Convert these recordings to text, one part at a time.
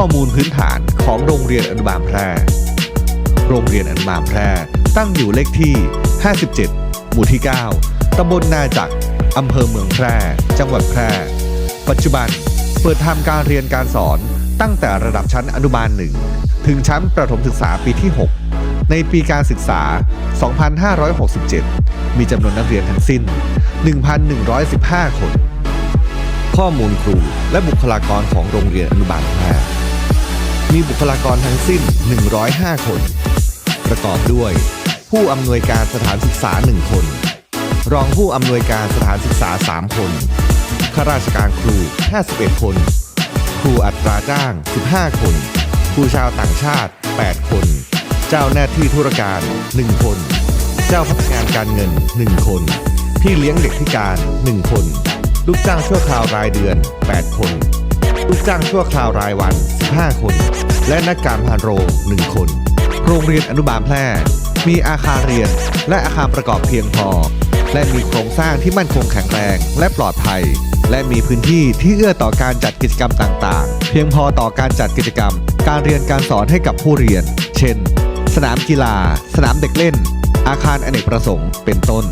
ข้อมูลพื้นฐานของโรงเรียนอนุบาลแพร่ โรงเรียนอนุบาลแพร่ ตั้งอยู่เลขที่ 57 หมู่ที่ 9 ตำบลนาจักรอำเภอเมืองแพร่ จังหวัดแพร่ ปัจจุบันเปิดทำการเรียนการสอนตั้งแต่ระดับชั้นอนุบาล 1 ถึงชั้นประถมศึกษาปีที่ 6 ในปีการศึกษา 2567 มีจำนวนนักเรียนทั้งสิ้น 1,115 คน ข้อมูลครูและบุคลากรของโรงเรียนอนุบาลแพร่ มีบุคลากรทั้งสิ้น 105 คน ประกอบด้วย ผู้อำนวยการสถานศึกษา 1 คน รองผู้อำนวยการสถานศึกษา 3 คนข้าราชการครู 51 คน ครูอัตราจ้าง 15 คน ครูชาวต่างชาติ 8 คน เจ้าหน้าที่ธุรการ 1 คน เจ้าพนักงานการเงิน 1 คน พี่เลี้ยงเด็กพิการ 1 คน ลูกจ้างชั่วคราวรายเดือน 8 คน ลูกจ้างชั่วคราวรายวัน 15 คน และนักการพานโรง 1 คน โรงเรียนอนุบาลแพร่ มีอาคารเรียนและอาคารประกอบเพียงพอ และมีโครงสร้างที่มั่นคงแข็งแรงและปลอดภัย และมีพื้นที่ที่เอื้อต่อการจัดกิจกรรมต่างๆ เพียงพอต่อการจัดกิจกรรม การเรียนการสอนให้กับผู้เรียน เช่น สนามกีฬา สนามเด็กเล่น อาคารอเนกประสงค์ เป็นต้น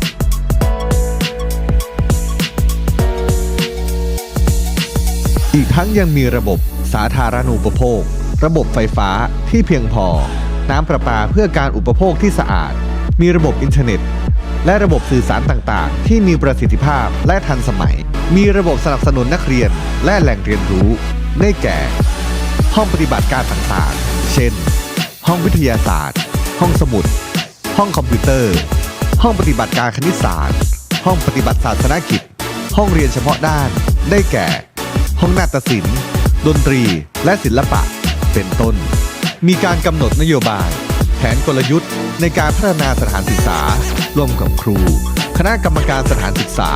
อีกทั้งยังมีระบบสาธารณูปโภค ระบบไฟฟ้าที่เพียงพอ น้ำประปาเพื่อการอุปโภคที่สะอาด มีระบบอินเทอร์เน็ต และระบบสื่อสารต่างๆ ที่มีประสิทธิภาพและทันสมัย มีระบบสนับสนุนนักเรียนและแหล่งเรียนรู้ ได้แก่ ห้องปฏิบัติการต่างๆ เช่น ห้องวิทยาศาสตร์ ห้องสมุด ห้องคอมพิวเตอร์ ห้องปฏิบัติการคณิตศาสตร์ ห้องปฏิบัติศาสนกิจ ห้องเรียนเฉพาะด้าน ได้แก่ ห้องนาฏศิลป์ ดนตรี และศิลปะ เป็นต้น มีการกำหนดนโยบาย แผนกลยุทธ์ ในการพัฒนาสถานศึกษา ร่วมกับครู คณะกรรมการสถานศึกษา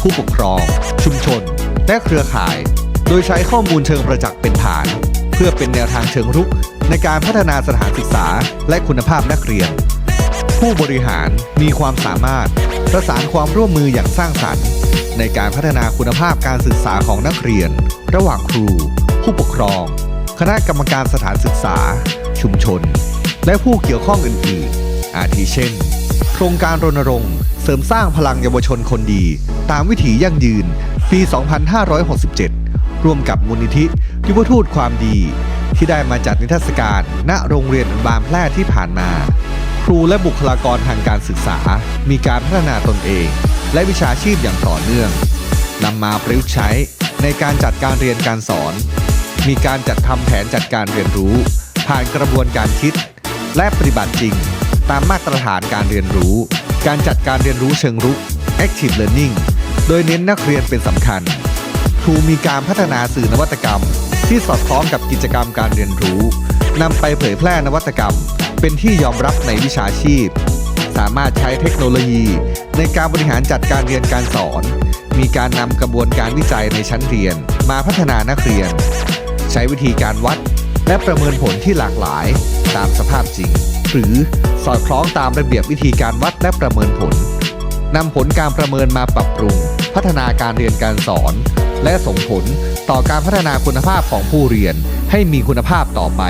ผู้ปกครอง ชุมชน และเครือข่าย โดยใช้ข้อมูลเชิงประจักษ์เป็นฐาน เพื่อเป็นแนวทางเชิงรุก ในการพัฒนาสถานศึกษา และคุณภาพนักเรียน ผู้บริหารมีความสามารถประสานความร่วมมืออย่างสร้างสรรค์ ในการพัฒนาคุณภาพการศึกษาของนักเรียน ระหว่างครู ผู้ปกครอง คณะกรรมการสถานศึกษา ชุมชน และผู้เกี่ยวข้องอื่นๆ อาทิเช่น โครงการรณรงค์ เสริมสร้างพลังเยาวชนคนดี ตามวิถียั่งยืน ปี 2567 ร่วมกับมูลนิธิยุวทูตความดี ที่ได้มาจัดนิทรรศการ ณโรงเรียนบาลแพร่ที่ผ่านมา ครูและบุคลากรทางการศึกษา มีการพัฒนาตนเอง และวิชาชีพอย่างต่อเนื่องนำมาประยุกต์ใช้ในการจัดการเรียนการสอน มีการจัดทำแผนจัดการเรียนรู้ ผ่านกระบวนการคิด และปฏิบัติจริง ตามมาตรฐานการเรียนรู้ การจัดการเรียนรู้เชิงรุก active learning โดยเน้นนักเรียนเป็นสำคัญ ครูมีการพัฒนาสื่อนวัตกรรม ที่สอดคล้องกับกิจกรรมการเรียนรู้นำไปเผยแพร่นวัตกรรม เป็นที่ยอมรับในวิชาชีพ สามารถใช้เทคโนโลยี ในการบริหารจัดการเรียนการสอน มีการนำกระบวนการวิจัยในชั้นเรียน มาพัฒนานักเรียน ใช้วิธีการวัด และประเมินผลที่หลากหลาย ตามสภาพจริง หรือสอดคล้องตามระเบียบวิธีการวัดและประเมินผลนำผลการประเมินมาปรับปรุง พัฒนาการเรียนการสอน และส่งผลต่อการพัฒนาคุณภาพของผู้เรียนให้มีคุณภาพต่อไป